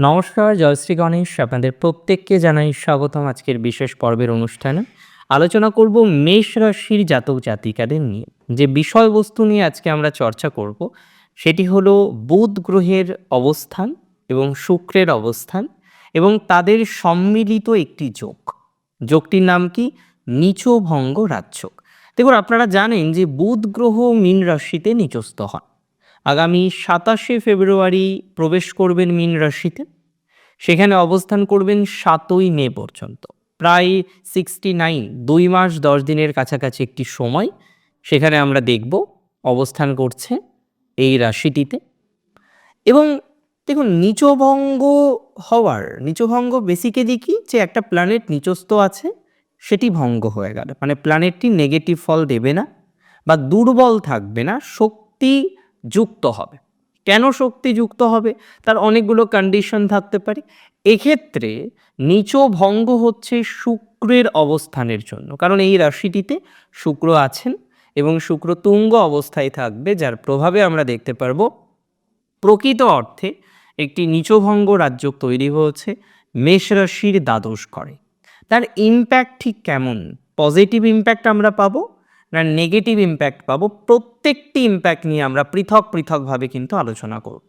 নমস্কার, জয়শ্রী গণেশ। আপনাদের প্রত্যেককে জানাই স্বাগতম আজকের বিশেষ পর্বের অনুষ্ঠানে। আলোচনা করব মেষ রাশির জাতক জাতিকাদের নিয়ে। যে বিষয়বস্তু নিয়ে আজকে আমরা চর্চা করব, সেটি হলো বুধ গ্রহের অবস্থান এবং শুক্রের অবস্থান এবং তাদের সম্মিলিত একটি যোগ। যোগটির নাম কি? নিচভঙ্গ রাজযোগ। দেখুন, আপনারা জানেন যে বুধ গ্রহ মীন রাশিতে নিচস্থ হন। আগামী সাতাশে ফেব্রুয়ারি প্রবেশ করবেন মীন রাশিতে। সেখানে অবস্থান করবেন সাতই মে পর্যন্ত। প্রায় সিক্সটি নাইন দুই মাস দশ দিনের কাছাকাছি একটি সময়। সেখানে আমরা দেখব অবস্থান করছে এই রাশিটিতে। এবং দেখুন, নিচভঙ্গ হওয়ার, নিচভঙ্গ বেসিক্যালি কি? যে একটা প্ল্যানেট নিচস্থ আছে, সেটি ভঙ্গ হয়ে গেল। মানে প্ল্যানেটটি নেগেটিভ ফল দেবে না বা দুর্বল থাকবে না, শক্তি যুক্ত হবে। কেন শক্তি যুক্ত হবে? তার অনেকগুলো কন্ডিশন থাকতে পারে। এক্ষেত্রে নিচ ভঙ্গ হচ্ছে শুক্রের অবস্থানের জন্য। কারণ এই রাশিটিতে শুক্র আছেন এবং শুক্র তুঙ্গ অবস্থায় থাকবে, যার প্রভাবে আমরা দেখতে পারব প্রকৃত অর্থে একটি নিচভঙ্গ রাজ্য তৈরি হয়েছে, মেষ রাশির দ্বাদশ করে তার ইম্প্যাক্ট ঠিক কেমন? পজিটিভ ইম্প্যাক্ট আমরা পাবো না নেগেটিভ ইম্প্যাক্ট পাবো, প্রত্যেকটি ইম্প্যাক্ট নিয়ে আমরা পৃথক পৃথকভাবে কিন্তু আলোচনা করব।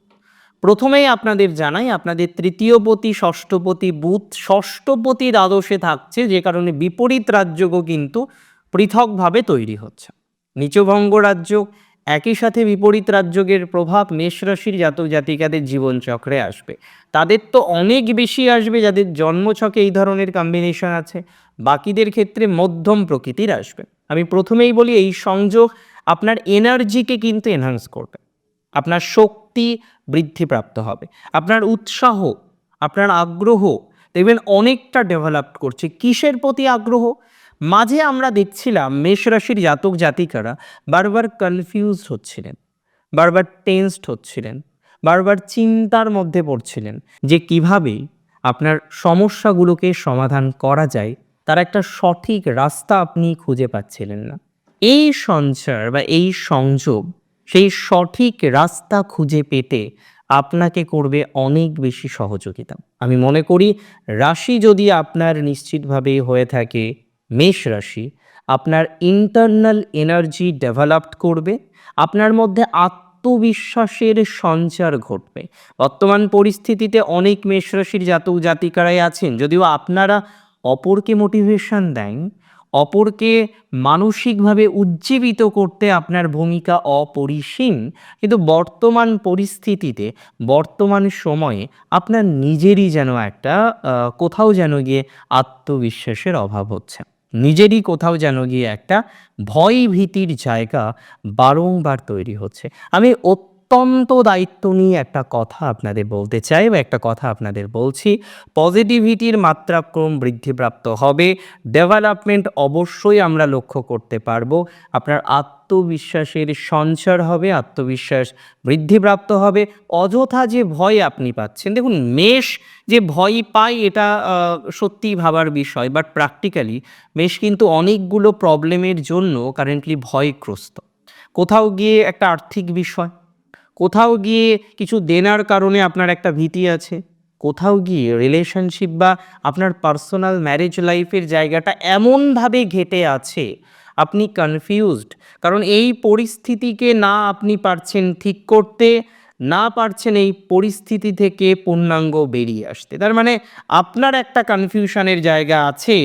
প্রথমেই আপনাদের জানাই, আপনাদের তৃতীয়পতি, ষষ্ঠপতি, বুধ, ষষ্ঠপতি দ্বাদশে থাকছে, যে কারণে বিপরীত রাজ্যও কিন্তু পৃথকভাবে তৈরি হচ্ছে। নিচভঙ্গ রাজ্য, একই সাথে বিপরীত রাজ্যের প্রভাব মেষ রাশির জাতক জাতিকাদের জীবনচক্রে আসবে। তাদের তো অনেক বেশি আসবে, যাদের জন্মছকে এই ধরনের কম্বিনেশন আছে, বাকিদের ক্ষেত্রে মধ্যম প্রকৃতির আসবে। আমি প্রথমেই বলি এই সংযোগ আপনার এনার্জিকে কিন্তু এনহান্স করবে। আপনার শক্তি বৃদ্ধিপ্রাপ্ত হবে। আপনার উৎসাহ, আপনার আগ্রহ, দেখবেন অনেকটা ডেভেলপ করছে। কিসের প্রতি আগ্রহ? মাঝে আমরা দেখছিলাম মেষ রাশির জাতক জাতিকারা বারবার কনফিউজ হচ্ছিলেন, বারবার টেন্সড হচ্ছিলেন, বারবার চিন্তার মধ্যে পড়ছিলেন যে কীভাবে আপনার সমস্যাগুলোকে সমাধান করা যায় তার একটা সঠিক রাস্তা আপনি খুঁজে পাচ্ছিলেন না। এই সঞ্চার বা এই সংযোগ, সেই সঠিক রাস্তা খুঁজে পেতে আপনাকে করবে অনেক বেশি সহযোগিতা। আমি মনে করি, রাশি যদি আপনার নিশ্চিতভাবে হয়ে থাকে, মেষ রাশি, আপনার ইন্টারনাল এনার্জি ডেভেলপড করবে, আপনার মধ্যে আত্মবিশ্বাসের সঞ্চার ঘটবে। বর্তমান পরিস্থিতিতে অনেক মেষ রাশির জাতক জাতিকারাই আছেন, যদিও আপনারা অপরকে মোটিভেশন দেন, অপরকে মানসিকভাবে উজ্জীবিত করতে আপনার ভূমিকা অপরিসীম। কিন্তু বর্তমান পরিস্থিতিতে, বর্তমান সময়ে আপনার নিজেরই যেন একটা কোথাও যেন গিয়ে আত্মবিশ্বাসের অভাব হচ্ছে। নিজেরই কোথাও যেন গিয়ে একটা ভয় ভীতির জায়গা বারংবার তৈরি হচ্ছে। আমি অত্যন্ত দায়িত্ব নিয়ে একটা কথা আপনাদের বলতে চাই বা একটা কথা আপনাদের বলছি। পজিটিভিটির মাত্রাক্রম বৃদ্ধিপ্রাপ্ত হবে। ডেভেলপমেন্ট অবশ্যই আমরা লক্ষ্য করতে পারব। আপনার আত্মবিশ্বাসের সঞ্চার হবে, আত্মবিশ্বাস বৃদ্ধিপ্রাপ্ত হবে। অযথা যে ভয় আপনি পাচ্ছেন, দেখুন মেষ যে ভয় পায় এটা সত্যিই ভাবার বিষয়। বাট প্র্যাকটিক্যালি মেষ কিন্তু অনেকগুলো প্রবলেমের জন্য কারেন্টলি ভয়গ্রস্ত। কোথাও গিয়ে একটা আর্থিক বিষয় কোথাও গিয়ে কিছু দেনার কারণে আপনার একটা ভীতি আছে? কোথাও গিয়ে রিলেশনশিপ বা আপনার পার্সোনাল ম্যারেজ লাইফের জায়গাটা এমনভাবে ঘেটে আছে, আপনি কনফিউজড কারণ এই পরিস্থিতিকে না আপনি পারছেন ঠিক করতে, না পারছেন এই পরিস্থিতি থেকে পূর্ণাঙ্গ বেরিয়ে আসতে। তার মানে আপনার একটা কনফিউশনের জায়গা আছে,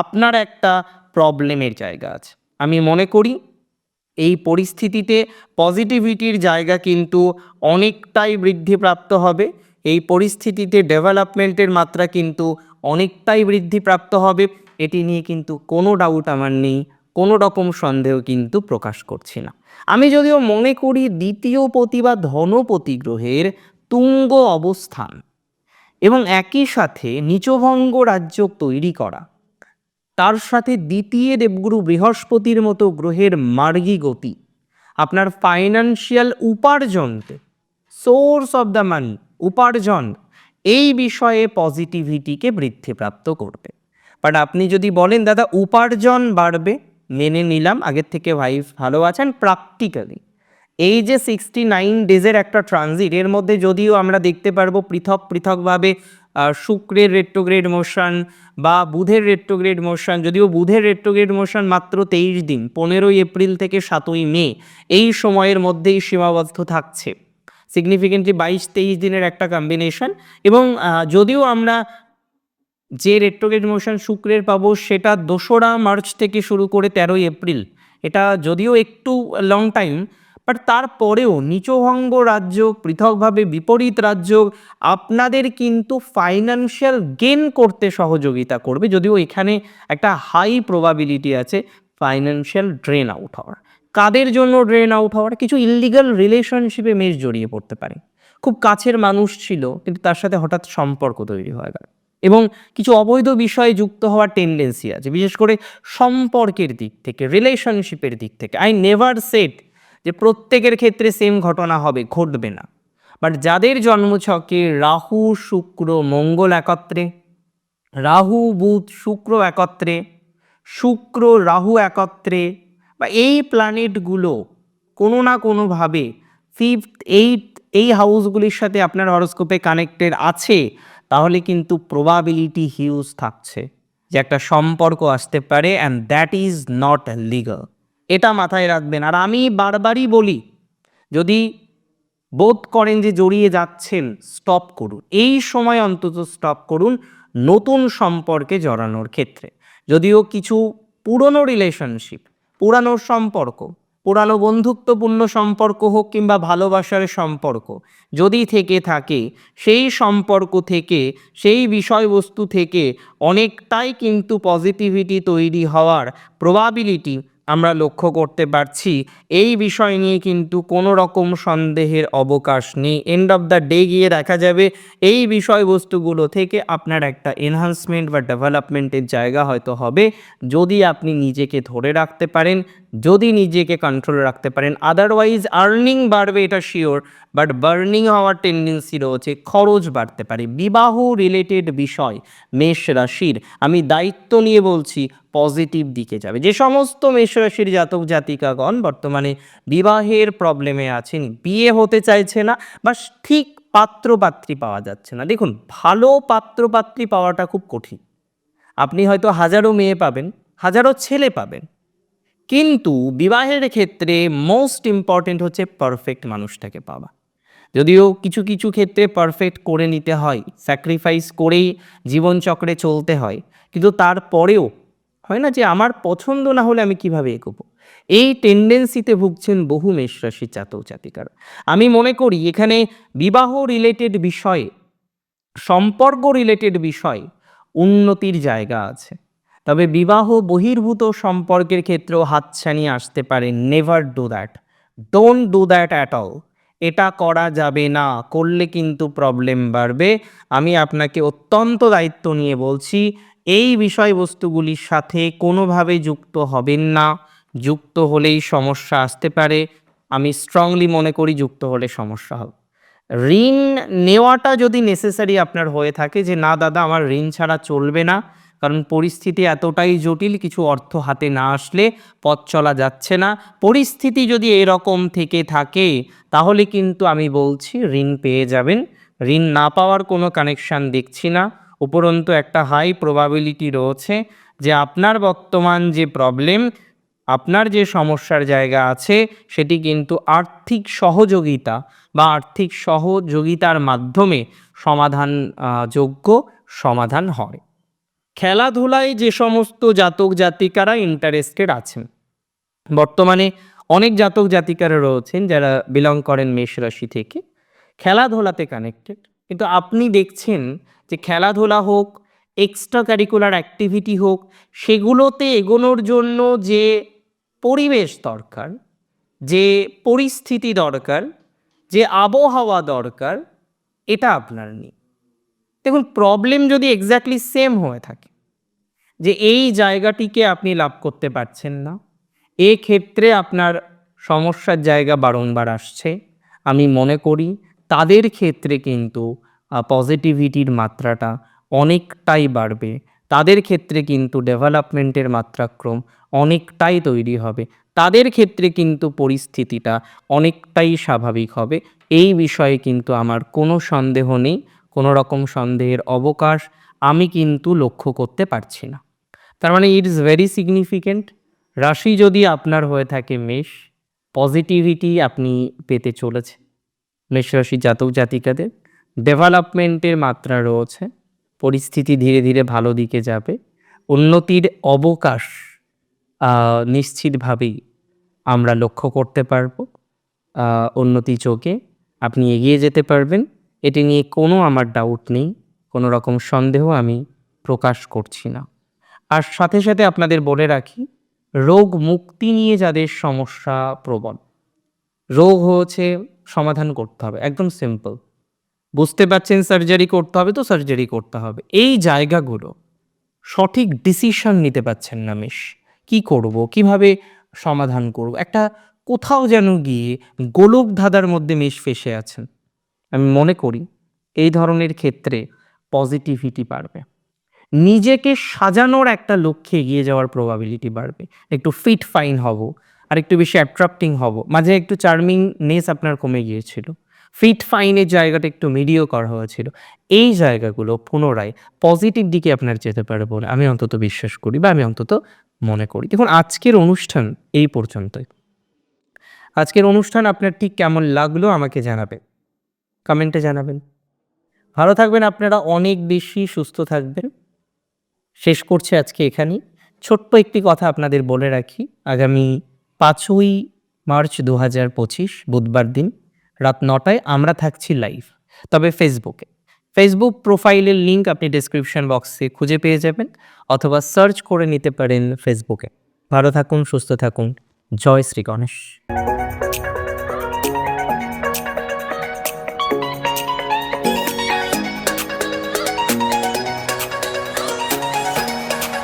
আপনার একটা প্রবলেমের জায়গা আছে। আমি মনে করি এই পরিস্থিতিতে পজিটিভিটির জায়গা কিন্তু অনেকটাই বৃদ্ধিপ্রাপ্ত হবে। এই পরিস্থিতিতে ডেভেলপমেন্টের মাত্রা কিন্তু অনেকটাই বৃদ্ধিপ্রাপ্ত হবে। এটি নিয়ে কিন্তু কোনো ডাউট আমার নেই, কোনো রকম সন্দেহ কিন্তু প্রকাশ করছি না। আমি যদিও মনে করি দ্বিতীয় পতি বা ধনপতি গ্রহের তুঙ্গ অবস্থান এবং একই সাথে নিচভঙ্গ রাজ্য তৈরি করা তার সাথে দ্বিতীয় দেবগুরু বৃহস্পতির মতো গ্রহের মার্গী গতি, আপনার ফাইন্যান্সিয়াল উপার্জনতে সোর্স অফ দ্য মানি উপার্জন, এই বিষয়ে পজিটিভিটিকে বৃদ্ধিপ্রাপ্ত করবে। বাট আপনি যদি বলেন, দাদা, উপার্জন বাড়বে, মেনে নিলাম, আগের থেকে ভাইফ ভালো আছেন প্র্যাকটিক্যালি এই যে সিক্সটি নাইন ডেজের একটা ট্রানজিট এর মধ্যে যদিও আমরা দেখতে পারব পৃথক পৃথকভাবে শুক্রের রেট্রোগ্রেড মোশন বা বুধের রেট্রোগ্রেড মোশন যদিও বুধের রেট্রোগ্রেড মোশন মাত্র তেইশ দিন, পনেরোই এপ্রিল থেকে সাতই মে, এই সময়ের মধ্যেই সীমাবদ্ধ থাকছে। সিগনিফিকেন্টলি বাইশ তেইশ দিনের একটা কম্বিনেশন এবং যদিও আমরা যে রেট্রোগ্রেড মোশন শুক্রের পাবো, সেটা দোসরা মার্চ থেকে শুরু করে তেরোই এপ্রিল, এটা যদিও একটু লং টাইম বাট তারপরেও নিচভঙ্গ রাজ্য, পৃথকভাবে বিপরীত রাজ্য, আপনাদের কিন্তু ফাইন্যান্সিয়াল গেন করতে সহযোগিতা করবে। যদিও এখানে একটা হাই প্রবাবিলিটি আছে ফাইন্যান্সিয়াল ড্রেন আউট হওয়ার। কাদের জন্য ড্রেন আউট হওয়ার? কিছু ইলিগাল রিলেশনশিপে মেশ জড়িয়ে পড়তে পারে। খুব কাছের মানুষ ছিল, কিন্তু তার সাথে হঠাৎ সম্পর্ক তৈরি হয়ে গেল। এবং কিছু অবৈধ বিষয়ে যুক্ত হওয়ার টেন্ডেন্সি আছে, বিশেষ করে সম্পর্কের দিক থেকে রিলেশনশিপের দিক থেকে। আই নেভার সেট যে প্রত্যেকের ক্ষেত্রে সেম ঘটনা হবে, ঘটবে না। বাট যাদের জন্মছকে রাহু, শুক্র, মঙ্গল একত্রে, রাহু, বুধ, শুক্র একত্রে, শুক্র, রাহু একত্রে, বা এই প্ল্যানেটগুলো কোনো না কোনোভাবে ফিফথ এইট এই হাউসগুলির সাথে আপনার হরস্কোপে কানেক্টেড আছে, তাহলে কিন্তু প্রবাবিলিটি হিউজ থাকছে যে একটা সম্পর্ক আসতে পারে and that is not legal এটা মাথায় রাখবেন। আর আমি বারবারই বলি, যদি বোধ করেন যে জড়িয়ে যাচ্ছেন স্টপ করুন। এই সময় অন্তত স্টপ করুন নতুন সম্পর্কে জড়ানোর ক্ষেত্রে। যদিও কিছু পুরনো রিলেশনশিপ পুরানো সম্পর্ক, পুরানো বন্ধুত্বপূর্ণ সম্পর্ক হোক কিংবা ভালোবাসার সম্পর্ক, যদি থেকে থাকে, সেই সম্পর্ক থেকে, সেই বিষয়বস্তু থেকে অনেকটাই কিন্তু পজিটিভিটি তৈরি হওয়ার প্রবাবিলিটি আমরা লক্ষ্য করতে পারছি, এই বিষয় নিয়ে কিন্তু কোনো রকম সন্দেহের অবকাশ নেই। এন্ড অফ দ্য ডে গিয়ে দেখা যাবে, এই বিষয়বস্তুগুলো থেকে আপনার একটা এনহান্সমেন্ট বা ডেভেলপমেন্টের জায়গা হয়তো হবে, যদি আপনি নিজেকে ধরে রাখতে পারেন যদি নিজেকে কন্ট্রোল রাখতে পারেন আদারওয়াইজ আর্নিং বাড়বে, এটা শিওর বাট বার্নিং হওয়ার টেন্ডেন্সি রয়েছে, খরচ বাড়তে পারে। বিবাহ রিলেটেড বিষয়, মেষ রাশির, আমি দায়িত্ব নিয়ে বলছি পজিটিভ দিকে যাবে। যে সমস্ত মেষ রাশির জাতক জাতিকাগণ বর্তমানে বিবাহের প্রবলেমে আছেন, বিয়ে হতে চাইছে না, বা ঠিক পাত্রপাত্রী পাওয়া যাচ্ছে না। দেখুন, ভালো পাত্রপাত্রী পাওয়াটা খুব কঠিন। আপনি হয়তো হাজারো মেয়ে পাবেন, হাজারো ছেলে পাবেন কিন্তু বিবাহের ক্ষেত্রে মোস্ট ইম্পর্টেন্ট হচ্ছে পারফেক্ট মানুষটাকে পাওয়া। যদিও কিছু কিছু ক্ষেত্রে পারফেক্ট করে নিতে হয় স্যাক্রিফাইস করেই জীবনচক্রে চলতে হয়, কিন্তু তারপরেও হয় না যে আমার পছন্দ না হলে আমি কীভাবে এগোবো? এই টেন্ডেন্সিতে ভুগছেন বহু মেষরাশি জাতক জাতিকার। আমি মনে করি এখানে বিবাহ রিলেটেড বিষয়ে, সম্পর্ক রিলেটেড বিষয়ে উন্নতির জায়গা আছে। তবে বিবাহ বহির্ভূত সম্পর্কের ক্ষেত্রেও হাতছানি আসতে পারে। Never do that don't do that at all এটা করা যাবে না। করলে কিন্তু প্রবলেম বাড়বে। আমি আপনাকে অত্যন্ত দায়িত্ব নিয়ে বলছি, এই বিষয়বস্তুগুলির সাথে কোনোভাবে যুক্ত হবেন না। যুক্ত হলেই সমস্যা আসতে পারে। আমি স্ট্রংলি মনে করি যুক্ত হলে সমস্যা হবে। ঋণ নেওয়াটা যদি নেসেসারি আপনার হয়ে থাকে যে, না দাদা, আমার ঋণ ছাড়া চলবে না। কারণ পরিস্থিতি এতটাই জটিল, কিছু অর্থ হাতে না আসলে পথ চলা যাচ্ছে না। পরিস্থিতি যদি এরকম থেকে থাকে, তাহলে কিন্তু আমি বলছি ঋণ পেয়ে যাবেন। ঋণ না পাওয়ার কোনো কানেকশান দেখছি না। উপরন্তু একটা হাই প্রবাবিলিটি রয়েছে যে আপনার বর্তমান যে প্রবলেম আপনার যে সমস্যার জায়গা আছে, সেটি কিন্তু আর্থিক সহযোগিতা বা আর্থিক সহযোগিতার মাধ্যমে সমাধান যোগ্য সমাধান হয়। খেলাধুলায় যে সমস্ত জাতক জাতিকারা ইন্টারেস্টেড আছেন। বর্তমানে অনেক জাতক জাতিকারা রয়েছেন যারা বিলং করেন মেষ রাশি থেকে। খেলাধুলাতে কানেক্টেড কিন্তু আপনি দেখছেন যে খেলাধুলা হোক এক্সট্রা কারিকুলার অ্যাক্টিভিটি হোক, সেগুলোতে এগোনোর জন্য যে পরিবেশ দরকার, যে পরিস্থিতি দরকার, যে আবহাওয়া দরকার, এটা আপনার নেই। দেখুন প্রবলেম যদি এক্স্যাক্টলি সেম হয়ে থাকে, যে এই জায়গাটিকে আপনি লাভ করতে পারছেন না ক্ষেত্রে আপনার সমস্যার জায়গা বারংবার আসছে। আমি মনে করি তাদের ক্ষেত্রে কিন্তু পজিটিভিটির মাত্রাটা অনেকটাই বাড়বে। তাদের ক্ষেত্রে কিন্তু ডেভেলপমেন্টের মাত্রাক্রম অনেকটাই তৈরি হবে। তাদের ক্ষেত্রে কিন্তু পরিস্থিতিটা অনেকটাই স্বাভাবিক হবে। এই বিষয়ে কিন্তু আমার কোনো সন্দেহ নেই। কোনো রকম সন্দেহের অবকাশ আমি কিন্তু লক্ষ্য করতে পারছি না। তার মানে ইট ইজ ভেরি সিগনিফিকেন্ট রাশি যদি আপনার হয়ে থাকে মেষ পজিটিভিটি আপনি পেতে চলেছে। মেষ রাশি জাতক জাতিকাদের ডেভেলপমেন্টের মাত্রা রয়েছে, পরিস্থিতি ধীরে ধীরে ভালো দিকে যাবে, উন্নতির অবকাশ নিশ্চিতভাবেই আমরা লক্ষ্য করতে পারব। উন্নতি চোখে আপনি এগিয়ে যেতে পারবেন। এটি নিয়ে কোনো আমার ডাউট নেই, কোনো রকম সন্দেহ আমি প্রকাশ করছি না। আর সাথে সাথে আপনাদের বলে রাখি, রোগ মুক্তি নিয়ে যাদের সমস্যা প্রবল, রোগ হচ্ছে সমাধান করতে হবে, একদম সিম্পল বুঝতে পারছেন সার্জারি করতে হবে তো সার্জারি করতে হবে। এই জায়গাগুলো সঠিক ডিসিশন নিতে পারছেন না মেশ কি করব, কীভাবে সমাধান করব? একটা কোথাও যেন গিয়ে গোলক ধাঁধার মধ্যে মেশ ফেসে আছেন। আমি মনে করি এই ধরনের ক্ষেত্রে পজিটিভিটি বাড়বে। নিজেকে সাজানোর একটা লক্ষ্যে এগিয়ে যাওয়ার প্রবাবিলিটি বাড়বে। একটু ফিট ফাইন হব, আর একটু বেশি অ্যাট্রাক্টিং হব। মাঝে একটু চার্মিংনেস আপনার কমে গিয়েছিল। ফিট ফাইনের জায়গাটা একটু মিডিও করা হয়েছিল এই জায়গাগুলো পুনরায় পজিটিভ দিকে আপনার যেতে পারে বলে আমি অন্তত বিশ্বাস করি বা আমি অন্তত মনে করি। দেখুন, আজকের অনুষ্ঠান এই পর্যন্তই। আজকের অনুষ্ঠান আপনার ঠিক কেমন লাগল আমাকে জানাবেন। কমেন্টে জানাবেন। ভালো থাকবেন আপনারা, অনেক বেশি সুস্থ থাকবেন। শেষ করছে আজকে এখানেই। ছোট্ট একটি কথা আপনাদের বলে রাখি। আগামী পাঁচই মার্চ দু হাজার পঁচিশ, বুধবার দিন, রাত নটায় আমরা থাকছি লাইভ, তবে ফেসবুকে। ফেসবুক প্রোফাইলের লিঙ্ক আপনি ডেসক্রিপশন বক্সে খুঁজে পেয়ে যাবেন, অথবা সার্চ করে নিতে পারেন ফেসবুকে। ভালো থাকুন, সুস্থ থাকুন। জয় শ্রী গণেশ।